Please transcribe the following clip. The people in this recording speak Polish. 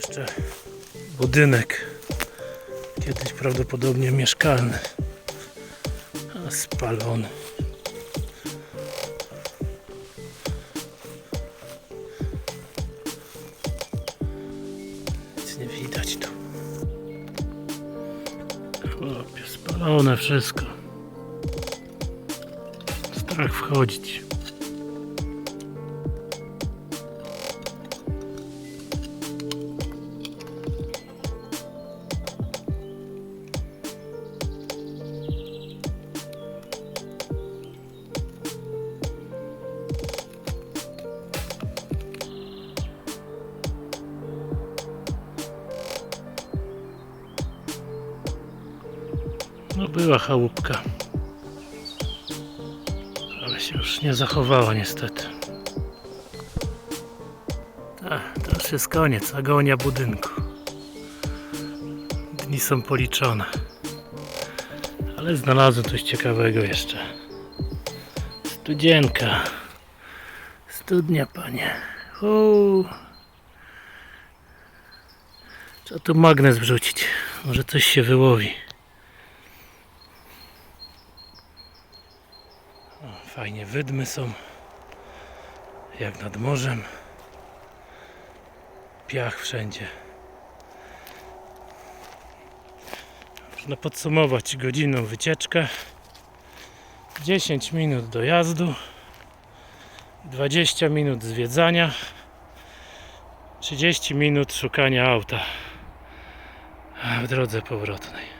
jeszcze budynek. Kiedyś prawdopodobnie mieszkalny. A spalony. Nic nie widać tu. Chłopie, spalone wszystko. Strach wchodzić. No była chałupka. Ale się już nie zachowała niestety. Tak, to już jest koniec. Agonia budynku. Dni są policzone. Ale znalazłem coś ciekawego jeszcze. Studzienka. Studnia, panie. Uuu. Trzeba tu magnes wrzucić. Może coś się wyłowi. Fajnie wydmy są. Jak nad morzem. Piach wszędzie. Można podsumować godzinną wycieczkę. 10 minut dojazdu. 20 minut zwiedzania. 30 minut szukania auta w drodze powrotnej.